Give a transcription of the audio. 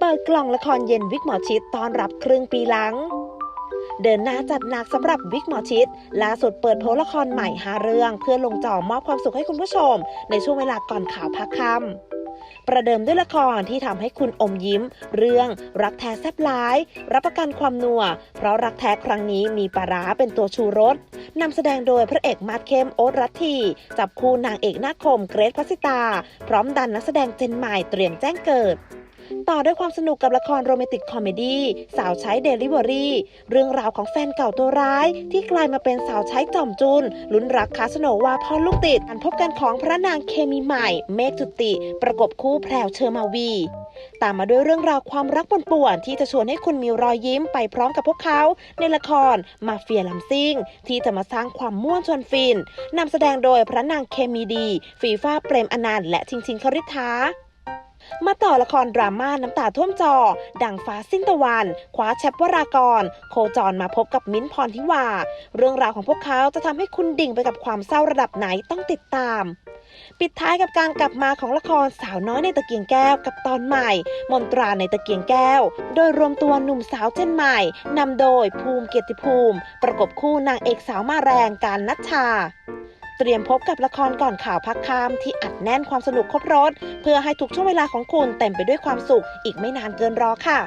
เปิดกล่องละครเย็นวิกหมอชิดต้อนรับครึ่งปีหลัง เดินหน้าจัดหนักสำหรับวิกหมอชิดล่าสุดเปิดโพสต์ละครใหม่5เรื่อง เพื่อลงจอมอบความสุขให้คุณผู้ชม ในช่วงเวลาก่อนข่าวพักค่ำประเดิมด้วยละครที่ทำให้คุณอมยิ้ม เรื่องรักแท้แซบร้าย รับประกันความนัว เพราะรักแท้ครั้งนี้มีปลาร้าเป็นตัวชูรสนำแสดงโดยพระเอกมาดเข้มโอ๊ตรัตทีจับคู่นางเอกหน้าคมเกรทพัสิตา พร้อมดันนักแสดงเจนใหม่เตรียมแจ้งเกิด ต่อด้วยความสนุกกับละครโรแมนติกคอมเมดี้สาวใช้เดลิเวอรี่เรื่องราวของแฟนเก่าตัวร้าย ที่กลายมาเป็นสาวใช้จอมจุนลุ้นรักคาสโนวาพรลูกติดการพบกันของพระนางเคมีใหม่ เมฆจุติ ประกบคู่แพรวเชอร์มาวี ตามมาด้วยเรื่องราวความรักปนป่วนที่จะชวนให้คุณมีรอยยิ้มไปพร้อมกับพวกเขา ในละครมาเฟียลำซิ่ง ที่จะมาสร้างความม่วนชวนฟินนำแสดงโดยพระนางเคมีดี ฟีฟ้าเปรมอนันต์และทิงทิงคริธา มาต่อละครดราม่าน้ำตาท่วมจอ ดังฟ้าสิ้นตะวันคว้าแชปวรากร โคจรมาพบกับมิ้นท์พรทิวา เรื่องราวของพวกเขาจะทำให้คุณดิ่งไปกับความเศร้าระดับไหนต้องติดตาม ปิดท้ายกับการกลับมาของละครสาวน้อยในตะเกียงแก้วกับตอนใหม่ มนตราในตะเกียงแก้ว โดยรวมตัวหนุ่มสาวเจนใหม่นำโดยภูมิเกียรติภูมิ ประกบคู่นางเอกสาวมาแรงการนัชชา เตรียมพบกับละครก่อนข่าวพักคามที่อัดแน่นความสนุกครบรถ เพื่อให้ทุกช่วงเวลาของคุณเต็มไปด้วยความสุขอีกไม่นานเกินรอค่ะ